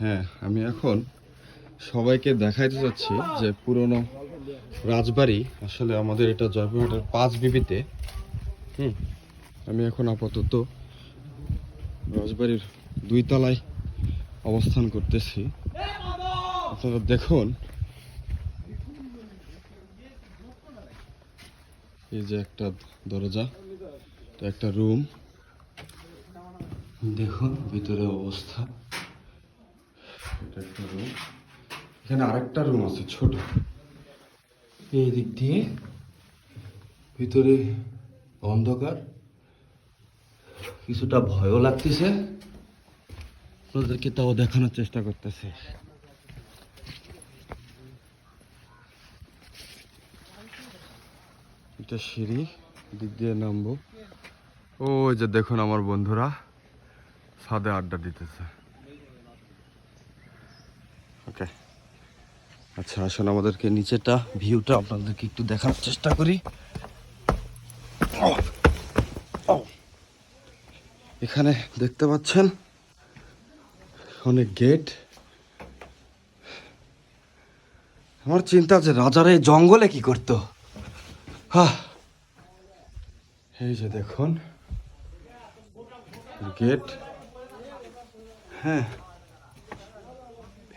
হ্যাঁ আমি এখন সবাইকে দেখাইতে চাচ্ছি যে পুরনো রাজবাড়ি, আসলে আমাদের এটা জয়পুরহাটের পাঁচ বিবিতে, হুম, আমি এখন আপাতত রাজবাড়ির দুই তলায় অবস্থান করতেছি। আপনারা দেখুন, এই যে একটা দরজা, একটা রুম, দেখুন ভিতরে অবস্থা। এটা একটা রুম এখানে আরেকটা রুম আছে, ছোট। এই দিক দিয়ে, ভিতরে অন্ধকার। কিছুটা ভয়ও লাগতেছে। আপনাদেরকে তাও দেখানোর চেষ্টা করতেছে। এটা সিঁড়ি দিক দিয়ে নামবো। ওই যে দেখুন আমার বন্ধুরা, ছাদে আড্ডা দিতেছে। ওকে। আচ্ছা আসলে আমাদেরকে নিচেটা ভিউটা আপনাদেরকে একটু দেখানোর চেষ্টা করি। এখানে দেখতে পাচ্ছেন অনেক গেট। আমার চিন্তা যে রাজারা এই জঙ্গলে কি করতো? হ্যাঁ এই যে দেখুন, গেট। হ্যাঁ।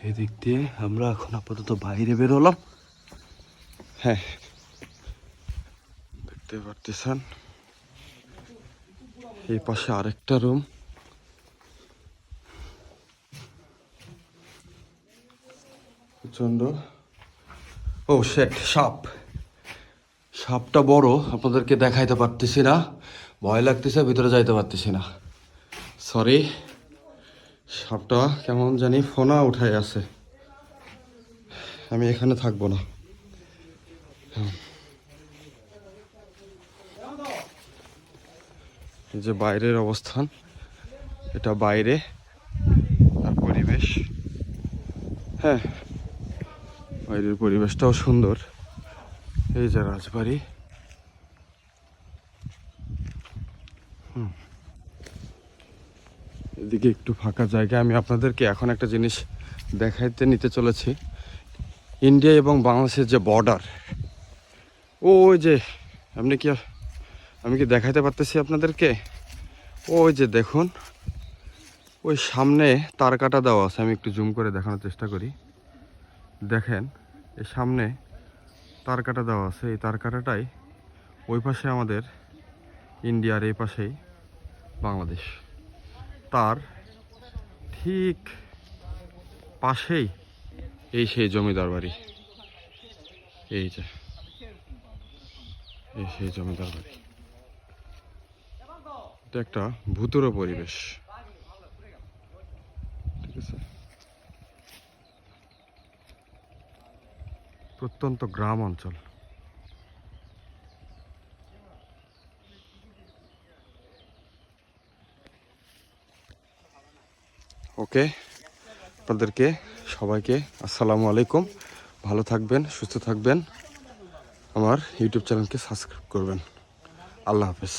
এদিক দিয়ে আমরা এখন আপাতত বাইরে বেরোলাম হ্যাঁ। দেখতে পারতেছেন? এই পাশে আরেকটা রুম। প্রচণ্ড ও, শেট, সাপ। সাপটা বড়, আপনাদেরকে দেখাইতে পারতেছি না। ভয় লাগতেছে, ভিতরে যাইতে পারতেছি না। সরি। সাপটা কেমন জানি ফোনা উঠাই আছে। আমি এখানে থাকব না। যে বাইরের অবস্থান, এটা বাইরে, আর পরিবেশ। হ্যাঁ বাইরের পরিবেশটাও সুন্দর। এই যে রাজবাড়ি। হুম। এদিকে একটু ফাঁকা জায়গা আমি আপনাদেরকে এখন একটা জিনিস দেখাইতে নিতে চলেছি। ইন্ডিয়া এবং বাংলাদেশের যে বর্ডার ওই যে আপনি কি, আমি কি দেখাইতে পারতেছি আপনাদেরকে? ওই যে দেখুন, ওই সামনে তার কাটা দেওয়া আছে, আমি একটু জুম করে দেখানোর চেষ্টা করি। দেখেন, এই সামনে তার কাটা দেওয়া আছে, এই তার কাটাটাই ওই পাশে আমাদের ইন্ডিয়ার এই পাশেই বাংলাদেশ। তার ঠিক পাশেই এই সেই জমিদার বাড়ি। এই যে, এই সেই জমিদার বাড়ি। এটা একটা ভূতুরো পরিবেশ। ঠিক আছে? প্রত্যন্ত গ্রাম অঞ্চল। ওকে, আপনাদেরকে সবাইকে আসসালামু আলাইকুম। ভালো থাকবেন, সুস্থ থাকবেন। আমার ইউটিউব চ্যানেলকে সাবস্ক্রাইব করবেন। আল্লাহ হাফেজ।